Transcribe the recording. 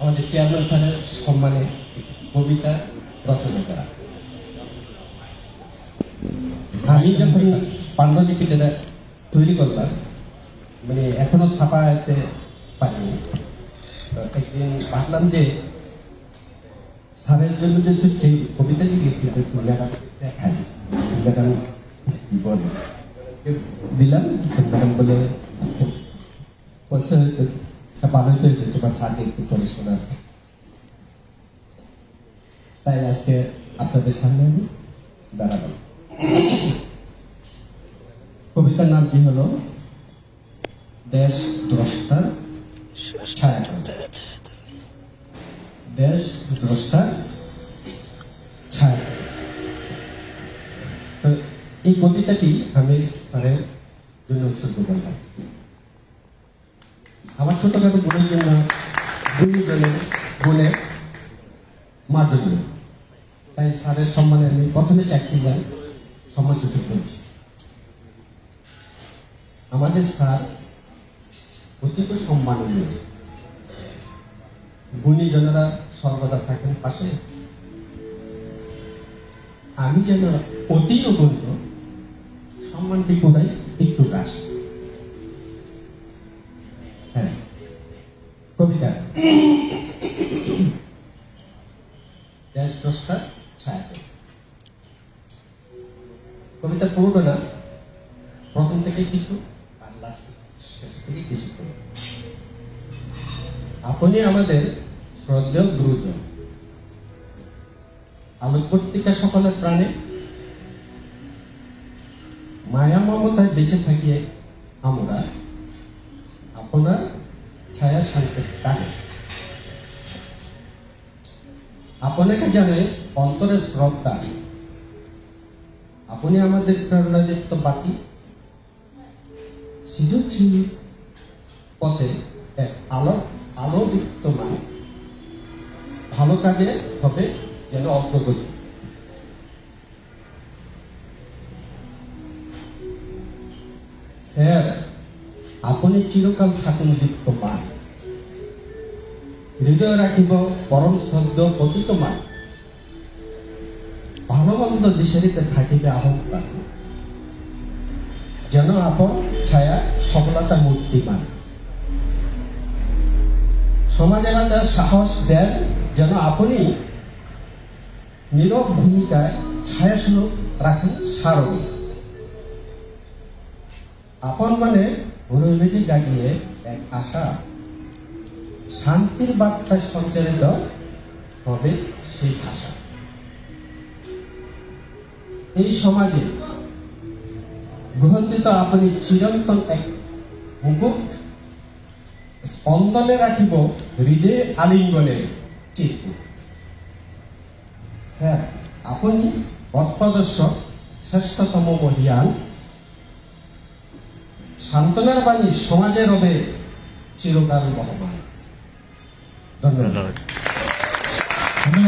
আমাদের চেয়ারম্যান স্যারের সম্মানে কবিতা রচনা করা। আমি যখন পাণ্ডুলিপিটা তৈরি করলাম মানে এখনও ছাপাতে পারিনি একদিন ভাবলাম যে স্যারের জন্য যে তুই যে কবিতা লিখেছি ম্যাডাম বলে। দিলাম বলে ভালোই হয়েছে তোমার ছাড় একটু পরে শোনার তাই আজকে আপনাদের সামনে আমি দাঁড়ালাম কবিতার নামটি হলো দেশ দ্রষ্টার ছায়া দেশ দ্রষ্টার ছায়া তো এই কবিতাটি আমি স্যারের জন্য উৎসর্গ করলাম। আমার ছোটখাটো বোনের জন্য গুণীজনের গুণের মার জন্য তাই স্যারের সম্মানে আমি প্রথমে চাকরি যাই সম্মানিত করেছি। আমাদের স্যার অত্যন্ত সম্মাননীয়। গুণীজনেরা সর্বদা থাকেন পাশে। আমি যেন অতি নগণ্য সম্মানটি কোথায় একটু হ্রাস দেশ দশটা ছায়া কবিতা পড়ব না। প্রথম থেকে কিছু, আর লাস্ট কিছু আপনি আমাদের শ্রদ্ধেয় গুরুজন। সকলের প্রাণে মায়া মমতায় বেঁচে থাকিয়ে আমরা আপনার ছায়া শান্তির টানে আপনাকে জানে অন্তরের শ্রদ্ধা আপনি আমাদের প্রেরণাযুক্ত বাতি সৃজনশীল পথে এক আলো আলোযুক্ত মান ভালো কাজে হবে যেন অগ্রগতি। স্যার, আপনি চিরকাল থাকুন দীপ্ত মান হৃদয় রাখিব পরম শ্রদ্ধ পতিত মান ভালো মন্দ দিশারিতে থাকিবে যেন আপন ছায়া সফলতা মূর্তিমান সমাজে বাঁচার সাহস দেন যেন আপনি নীরব ভূমিকায় ছায়া স্বরূপ রাখেন সারণী আপন মানে ভুরুবেজি জাগিয়ে এক আশা। শান্তির বার্তায় সঞ্চারিত হবে সেই ভাষা। এই সমাজে গ্রহণকৃত আপনি চিরন্তন এক মুকুট স্পন্দনে রাখিব হৃদয়ে আলিঙ্গনে চিত্ত স্যার, আপনি পথপ্রদর্শ শ্রেষ্ঠতম মহিয়ান সান্ত্বনার বাণী সমাজে রবে চিরকাল বহমান। ありがとうございます。